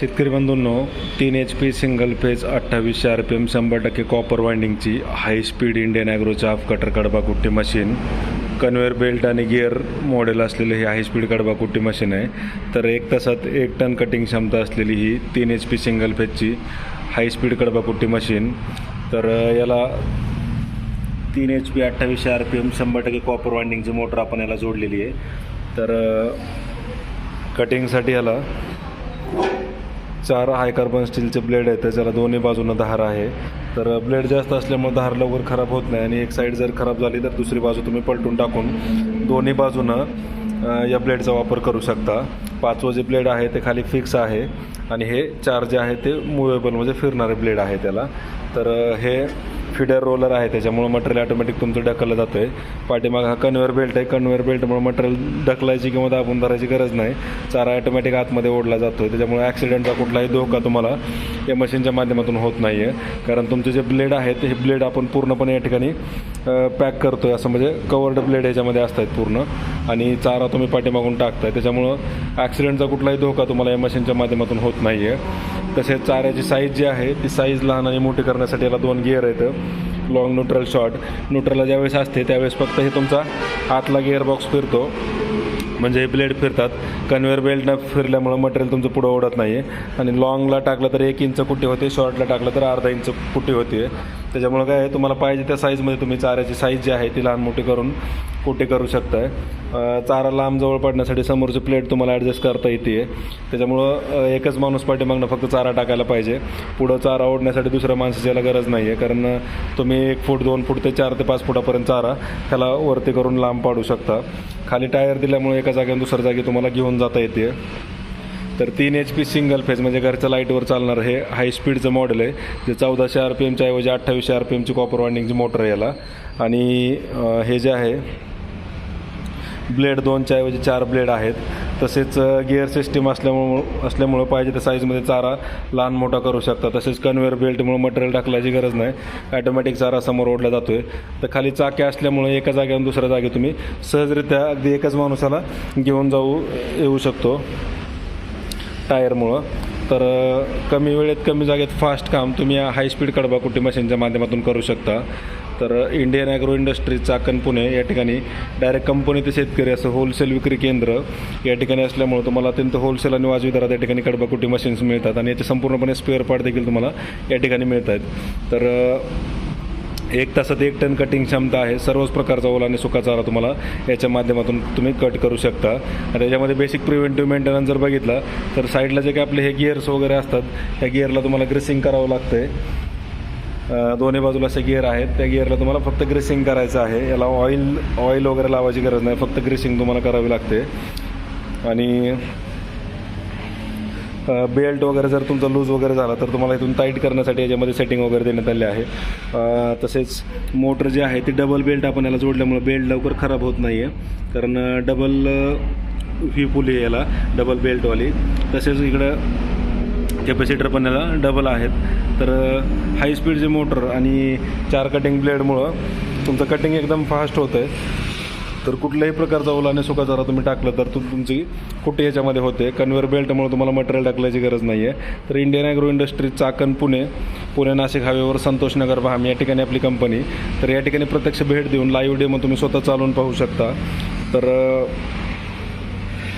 शेतकरी बंधूंनो तीन एच पी सिंगल फेज अठ्ठावीसशे आर पी एम शंभर टक्के कॉपर वाइंडिंगची हाय स्पीड इंडियन ॲग्रोच्या हाफ कटर कडबा कुट्टी मशीन कन्वेअर बेल्ट आणि गिअर मॉडेल असलेले ही हाय स्पीड कडबा कुट्टी मशीन आहे. तर एक तासात एक टन कटिंग क्षमता असलेली ही तीन एच पी सिंगल फेजची हाय स्पीड कडबा कुट्टी मशीन तर याला तीन एच पी अठ्ठावीसशे आर पी एम शंभर टक्के कॉपर वाइंडिंगची मोटर आपण याला जोडलेली आहे. तर कटिंगसाठी याला चार हाय कार्बन स्टीलचे ब्लेड आहेत त्याच्याला दोन्ही बाजूनं धार आहे. तर ब्लेड जास्त असल्यामुळे धार लवकर खराब होत नाही आणि एक साईड जर खराब झाली तर दुसरी बाजू तुम्ही पलटून टाकून दोन्ही बाजूनं या ब्लेडचा वापर करू शकता. पाचवं जे ब्लेड आहे ते खाली फिक्स आहे आणि हे चार जे आहे ते मुवेबल म्हणजे फिरणारे ब्लेड आहे त्याला. तर हे फिडर रोलर आहे त्याच्यामुळं मटेरियल ऑटोमॅटिक तुमचं ढकललं जातं आहे पाठीमाग हा कन्व्हेअर बेल्ट आहे कन्व्हेअर बेल्टमुळे मटेरियल ढकलायची किंवा दाबून धरायची गरज नाही. चारा ऑटोमॅटिक आतमध्ये ओढला जातो आहे त्याच्यामुळे ॲक्सिडेंटचा कुठलाही धोका तुम्हाला या मशीनच्या माध्यमातून होत नाही आहे कारण तुमचे जे ब्लेड आहेत हे ब्लेड आपण पूर्णपणे या ठिकाणी पॅक करतो आहे असं म्हणजे कवर्ड ब्लेड ह्याच्यामध्ये असतात पूर्ण. आणि चारा तुम्ही पाठीमागून टाकताय. त्याच्यामुळं ॲक्सिडेंटचा कुठलाही धोका तुम्हाला या मशीनच्या माध्यमातून होत नाही आहे तसेच चाऱ्याची साईज जी आहे ती साईज लहान आणि मोठी करण्यासाठी याला दोन गिअर आहेत. लॉंग न्यूट्रल शॉर्ट न्यूट्रलला ज्यावेळेस असते त्यावेळेस फक्त हे तुमचा आतला गिअर बॉक्स फिरतो. म्हणजे हे ब्लेड फिरतात कन्वेअर बेल्टनं फिरल्यामुळं मटेरियल तुमचं पुढं ओढत नाही आहे आणि लॉंगला टाकलं तर एक इंच कुट्टी होते शॉर्टला टाकलं तर अर्धा इंच कुट्टी होते. त्याच्यामुळं काय आहे तुम्हाला पाहिजे त्या साईजमध्ये तुम्ही चाऱ्याची साईज जी आहे ती लहान मोठी करून कुठे करू शकताय. चारा लांब जवळ पडण्यासाठी समोरची प्लेट तुम्हाला ॲडजस्ट करता येते त्याच्यामुळं एकच माणूस पाठीमागणं फक्त चारा टाकायला पाहिजे. पुढं चारा ओढण्यासाठी दुसऱ्या माणसाची याला गरज नाही आहे कारण तुम्ही एक फूट दोन फूट ते चार ते पाच फुटापर्यंत चारा त्याला वरती करून लांब पाडू शकता. खाली टायर दिल्यामुळे एका जागेवर दुसऱ्या जागी तुम्हाला घेऊन जाता येते तर तीन एच पी सिंगल फेज म्हणजे घरच्या लाईटवर चालणार हे हाय स्पीडचं मॉडेल आहे. जे चौदाशे आर पी एमच्या ऐवजी अठ्ठावीसशे आर पी एमची कॉपर वाइंडिंगची मोटर आहे याला. आणि हे जे आहे ब्लेड दोनच्या ऐवजी चार ब्लेड आहेत. तसेच गिअर सिस्टीम असल्यामुळं असल्यामुळं पाहिजे त्या साईजमध्ये चारा लहान मोठा करू शकता. तसेच कन्वेअर बेल्टमुळे मटेरियल टाकल्याची गरज नाही. ॲटोमॅटिक चारा समोर ओढला जातो आहे तर खाली चाके असल्यामुळे एका जागेवरून दुसऱ्या जागी तुम्ही सहजरित्या अगदी एकाच माणसाला घेऊन जाऊ येऊ शकतो. टायरमुळं तर कमी वेळेत कमी जागेत फास्ट काम तुम्ही हाय स्पीड कडबा कुट्टी मशीनच्या माध्यमातून करू शकता. तर Indian agro industry Chakan Pune या ठिकाणी डायरेक्ट कंपनी ते शेतकरी असं होलसेल विक्री केंद्र या ठिकाणी असल्यामुळे तुम्हाला अत्यंत होलसेल आणि वाजवी दरात या ठिकाणी कडबाकुटी मशीन्स मिळतात. आणि याचे संपूर्णपणे स्पेअर पार्ट देखील तुम्हाला या ठिकाणी मिळत आहेत तर एक तासात एक टन कटिंग क्षमता आहे. सर्वच प्रकारचा ओला आणि सुका चारा तुम्हाला याच्या माध्यमातून तुम्ही कट करू शकता. आणि त्याच्यामध्ये बेसिक प्रिव्हेंटिव्ह मेंटेनन्स जर बघितला तर साईडला जे काही आपले हे गिअर्स वगैरे असतात त्या गिअरला तुम्हाला ग्रेसिंग करावं लागतं आहे दोन्ही बाजूला असे गिअर आहेत. त्या गिअरला तुम्हाला फक्त ग्रेसिंग करायचं आहे. याला ऑइल ऑइल वगैरे लावायची गरज नाही. फक्त ग्रेसिंग तुम्हाला करावी लागते. आणि बेल्ट वगैरे जर तुमचा लूज वगैरे झाला तर तुम्हाला इथून टाईट करण्यासाठी याच्यामध्ये सेटिंग वगैरे देण्यात आले आहे. तसेच मोटर जे आहे ती डबल बेल्ट आपण याला जोडल्यामुळे बेल्ट लवकर खराब होत नाही आहे कारण डबल ही पुली याला डबल बेल्टवाली तसेच इकडं कॅपॅसिटर पण याला डबल आहेत. तर हाय स्पीडचे मोटर आणि चार कटिंग ब्लेडमुळं तुमचं कटिंग एकदम फास्ट होतं आहे तर कुठल्याही प्रकारचा ओला आणि सुका चारा तुम्ही टाकलं तर तुम तुमची कुठे याच्यामध्ये होते. कन्वेअर बेल्टमुळे तुम्हाला मटेरियल टाकल्याची गरज नाही आहे तर Indian agro industry Chakan Pune Pune Nashik हायवेवर संतोषनगर भाम या ठिकाणी आपली कंपनी तर या ठिकाणी प्रत्यक्ष भेट देऊन लाईव्ह डेमो तुम्ही स्वतः चालवून पाहू शकता. तर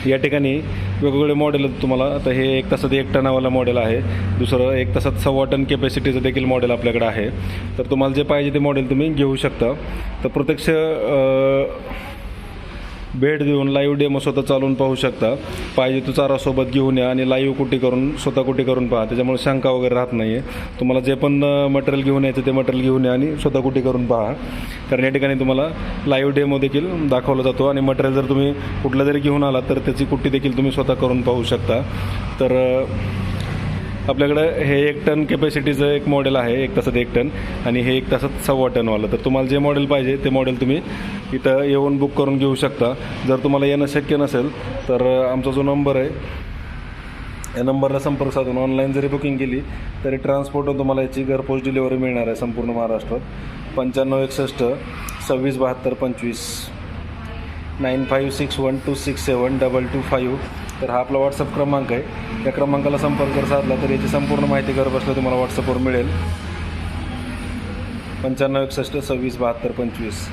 या ठिकाणी वेगवेगळे मॉडेल आहेत तुम्हाला. आता हे एक तासात एक टनावाला मॉडेल आहे. दुसरं एक तासात सव्वा टन कॅपॅसिटीचं देखील मॉडेल आपल्याकडे आहे. तर तुम्हाला जे पाहिजे ते मॉडेल तुम्ही घेऊ शकता. तर प्रत्यक्ष भेट देऊन लाईव्ह डेमो स्वतः चालवून पाहू शकता. पाहिजे तो चारा सोबत घेऊन या आणि लाईव्ह कुटी करून स्वतः कुटी करून पहा. त्याच्यामुळे शंका वगैरे राहत नाही आहे तुम्हाला जे पण मटेरियल घेऊन यायचं ते मटेरियल घेऊन या आणि स्वतः कुटी करून पहा. कारण या ठिकाणी तुम्हाला लाईव्ह डेमो देखील दाखवला जातो आणि मटेरियल जर तुम्ही कुठलं जरी घेऊन आला तर त्याची कुट्टी देखील तुम्ही स्वतः करून पाहू शकता. तर आपल्याकडं हे एक टन कॅपॅसिटीचं एक मॉडेल आहे एक तासात एक टन. आणि हे एक तासात सव्वा टनवालं. तर तुम्हाला जे मॉडेल पाहिजे ते मॉडेल तुम्ही इथं येऊन बुक करून घेऊ शकता. जर तुम्हाला येणं शक्य नसेल तर आमचा जो नंबर आहे या नंबरला संपर्क साधून ऑनलाईन जरी बुकिंग केली तरी ट्रान्सपोर्टवर तुम्हाला याची घरपोच डिलिव्हरी मिळणार आहे संपूर्ण महाराष्ट्रात. पंच्याण्णव एकसष्ट सव्वीस बहात्तर पंचवीस. Nine five six one two six seven double two five तर हा आपला व्हॉट्सअप क्रमांक आहे. त्या क्रमांकाला संपर्क साधला तर याची संपूर्ण माहिती घर बसल्या तुम्हाला व्हॉट्सअपवर मिळेल. पंच्याण्णव एकसष्ट सव्वीस बहात्तर पंचवीस.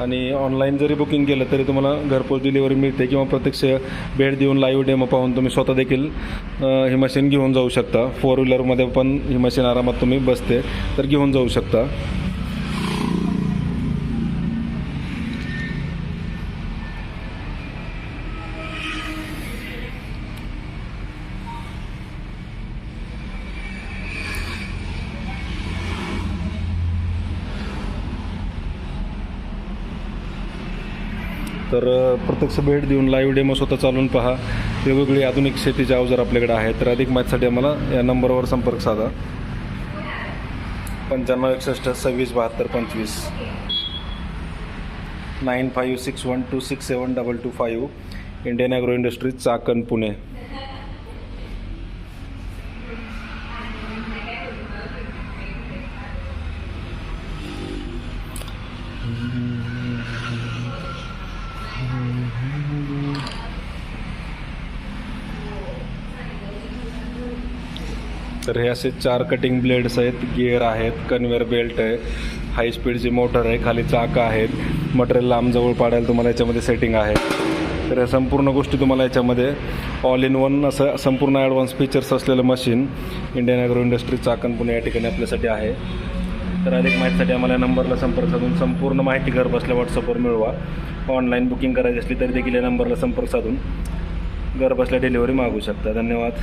आणि ऑनलाईन जरी बुकिंग केलं तरी तुम्हाला घरपोच डिलिव्हरी मिळते किंवा प्रत्यक्ष भेट देऊन लाईव्ह डेमो पाहून तुम्ही स्वतः देखील ही मशीन घेऊन जाऊ शकता. फोर व्हीलरमध्ये पण ही मशीन आरामात तुम्ही बसते तर घेऊन जाऊ शकता. तर प्रत्यक्ष भेट देऊन लाईव्ह डेमो स्वतः चालून पहा. वेगवेगळी आधुनिक शेतीचे अवजार आपल्याकडे आहेत. तर अधिक माहितीसाठी आम्हाला या नंबरवर संपर्क साधा. पंच्याण्णव एकसष्ट सव्वीस बहात्तर पंचवीस. Nine five six one two six seven double two five. Indian agro industries Chakan Pune. तर हे असे चार कटिंग ब्लेड्स आहेत गिअर आहेत कन्वेअर बेल्ट आहे हाय स्पीडची मोटर आहे खाली चाकं आहेत मटेरियल लांब जवळ पाडायला तुम्हाला याच्यामध्ये सेटिंग आहे. तर या संपूर्ण गोष्टी तुम्हाला याच्यामध्ये ऑल इन वन असं संपूर्ण ॲडव्हान्स फीचर्स असलेलं machine Indian agro industry Chakan Pune या ठिकाणी आपल्यासाठी आहे. तर अधिक माहितीसाठी आम्हाला या नंबरला संपर्क साधून संपूर्ण माहिती घर बसल्या व्हॉट्सअपवर मिळवा. ऑनलाईन बुकिंग करायची असली तरी देखील या नंबरला संपर्क साधून घर बसल्या डिलिव्हरी मागू शकता. धन्यवाद.